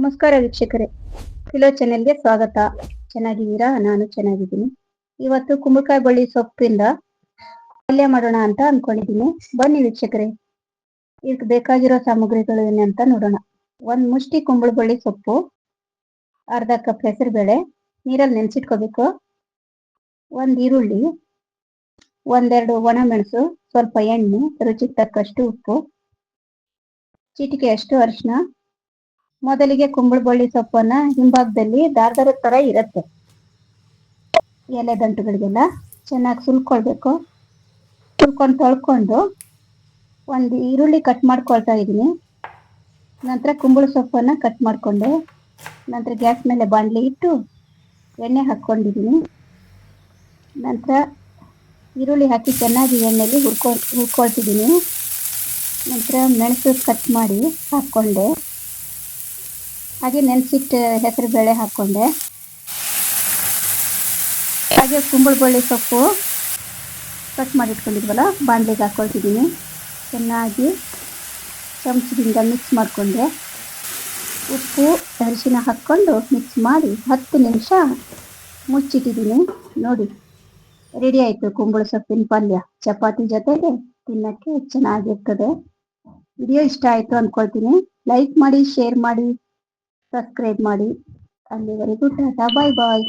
ನಮಸ್ಕಾರ ವೀಕ್ಷಕರೇ. ಕಿಲೋ ಚಾನೆಲ್ಗೆ ಸ್ವಾಗತ. ಚೆನ್ನಾಗಿದ್ದೀರಾ? ನಾನು ಚೆನ್ನಾಗಿದ್ದೀನಿ. ಇವತ್ತು ಕುಂಬಳಕಾಯಿ ಬಳ್ಳಿ ಸೊಪ್ಪಿಂದ ಪಲ್ಯ ಮಾಡೋಣ ಅಂತ ಅನ್ಕೊಂಡಿದ್ದೀನಿ. ಬನ್ನಿ ವೀಕ್ಷಕರೇ. ಇದಕ್ಕೆ ಬೇಕಾಗಿರೋ ಸಾಮಗ್ರಿಗಳು ಅಂತ ನೋಡೋಣ. ಒಂದ್ ಮುಷ್ಟಿ ಕುಂಬಳ ಬಳ್ಳಿ ಸೊಪ್ಪು, ಅರ್ಧ ಕಪ್ ಹೆಸರುಬೇಳೆ, ನೀರಲ್ಲಿ ನೆನ್ಸಿಟ್ಕೋಬೇಕು. ಒಂದ್ ಈರುಳ್ಳಿ, ಒಂದೆರಡು ಒಣಮೆಣಸು, ಸ್ವಲ್ಪ ಎಣ್ಣೆ, ರುಚಿಗೆ ತಕ್ಕಷ್ಟು ಉಪ್ಪು ಚಿಟಿಕೆ ಅಷ್ಟು ಅರಿಶಿನ ಮೊದಲಿಗೆ ಕುಂಬಳ ಬಳ್ಳಿ ಸೊಪ್ಪನ್ನ ಹಿಂಭಾಗದಲ್ಲಿ ದಾರದ ತರ ಇರುತ್ತೆ. ಎಲೆ ದಂಟುಗಳಿಗೆಲ್ಲ ಚೆನ್ನಾಗಿ ಸುಲ್ಕೊಳ್ಬೇಕು. ಸುಲ್ಕೊಂಡು ತೊಳ್ಕೊಂಡು ಒಂದು ಈರುಳ್ಳಿ ಕಟ್ ಮಾಡ್ಕೊಳ್ತಾ ಇದ್ದೀನಿ. ನಂತರ ಕುಂಬಳ ಸೊಪ್ಪನ್ನ ಕಟ್ ಮಾಡಿಕೊಂಡೆ ನಂತರ ಗ್ಯಾಸ್ ಮೇಲೆ ಬಾಣಲಿ ಇಟ್ಟು ಎಣ್ಣೆ ಹಾಕ್ಕೊಂಡಿದ್ದೀನಿ. ನಂತರ ಈರುಳ್ಳಿ ಹಾಕಿ ಚೆನ್ನಾಗಿ ಎಣ್ಣೆಲಿ ಹುರ್ಕೊ, ಹುರ್ಕೊಳ್ತಿದ್ದೀನಿ. ನಂತರ ಮೆಣಸು ಕಟ್ ಮಾಡಿ ಹಾಕ್ಕೊಂಡೆ. ಹಾಗೆ ನೆನೆಸಿಟ್ಟು ಹೆಸರು ಬೇಳೆ ಹಾಕ್ಕೊಂಡೆ. ಹಾಗೆ ಕುಂಬಳ ಬಳ್ಳಿ ಸೊಪ್ಪು ಕಟ್ ಮಾಡಿ ಇಟ್ಕೊಂಡಿದ್ವಲ್ಲ ಬಾಣಲಿಗೆ ಹಾಕ್ಕೊಳ್ತಿದ್ದೀನಿ ಚೆನ್ನಾಗಿ ಚಮಚದಿಂದ ಮಿಕ್ಸ್ ಮಾಡಿಕೊಂಡೆ. ಉಪ್ಪು, ಅರಿಶಿನ ಹಾಕ್ಕೊಂಡು ಮಿಕ್ಸ್ ಮಾಡಿ ಹತ್ತು ನಿಮಿಷ ಮುಚ್ಚಿಟ್ಟಿದ್ದೀನಿ. ನೋಡಿ ರೆಡಿ ಆಯಿತು ಕುಂಬಳ ಸೊಪ್ಪಿನ ಪಲ್ಯ. ಚಪಾತಿ ಜೊತೆಗೆ ತಿನ್ನಕ್ಕೆ ಚೆನ್ನಾಗಿರ್ತದೆ. ವಿಡಿಯೋ ಇಷ್ಟ ಆಯಿತು ಅಂದ್ಕೊಳ್ತೀನಿ ಲೈಕ್ ಮಾಡಿ ಶೇರ್ ಮಾಡಿ. ಸಬ್ಸ್ಕ್ರೈಬ್ ಮಾಡಿ. ಅಲ್ಲಿವರೆಗೂ ಟಾಟಾ ಬಾಯ್ ಬಾಯ್